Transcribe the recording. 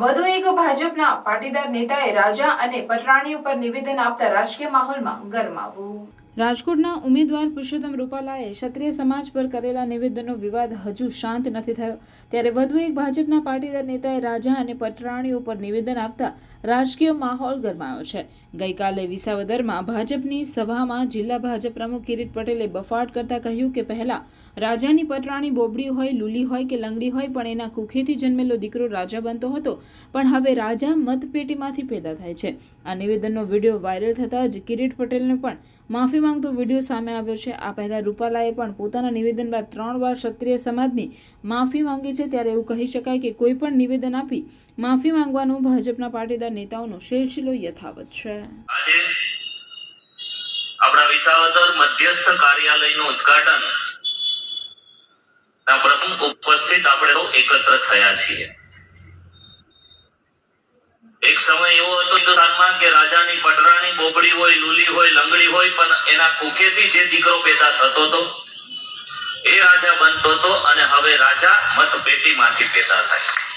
વધુ એક ભાજપના પાટીદાર નેતાએ રાજા અને પટરાણી ઉપર નિવેદન આપતા રાજકીય માહોલમાં ગરમાવું. રાજકોટના ઉમેદવાર પુરુષોત્તમ રૂપાલાએ ક્ષત્રિય સમાજ પર કરેલા નિવેદનનો વિવાદ હજુ શાંત નથી થયો. ત્યારે વધુ એક ભાજપના પાટીદાર નેતાએ રાજા અને પટરાણી ઉપર નિવેદન આપતા રાજકીય માહોલ ગરમાયો છે. ગઈકાલે વિસાવદરમાં ભાજપની સભામાં જિલ્લા ભાજપ પ્રમુખ કિરીટ પટેલે બફાટ કરતા કહ્યું કે પહેલા રાજાની પટરાણી બોબડી હોય, લૂલી હોય કે લંગડી હોય પણ એના કુખેથી જન્મેલો દીકરો રાજા બનતો હતો. પણ હવે રાજા મતપેટીમાંથી પેદા થાય છે. આ નિવેદનનો વીડિયો વાયરલ થતાં જ કિરીટ પટેલને પણ માફી માંગતો વીડિયો સામે આવ્યો છે. આ પહેલાં રૂપાલાએ પણ પોતાના નિવેદન બાદ ત્રણ વાર ક્ષત્રિય સમાજની માફી માંગી છે. ત્યારે એવું કહી શકાય કે કોઈ પણ નિવેદન આપી માફી માંગવાનો ભાજપના પાટીદાર નેતાઓનો સિલસિલો યથાવત છે. આજે આપણા વિસાવદર મધ્યસ્થ કાર્યાલયનું ઉદ્ઘાટન ના પ્રસંગ ઉપસ્થિત આપણે એકત્ર થયા છીએ. સમય એવો હતો હિન્દુસ્તાનમાં કે રાજાની પટરાણી બોબડી હોય, લુલી હોય, લંગડી હોય, પણ એના કુખેથી જે દીકરો પેદા થતો હતો, એ રાજા બનતો હતો અને હવે રાજા મત પેટીમાંથી પેદા થાય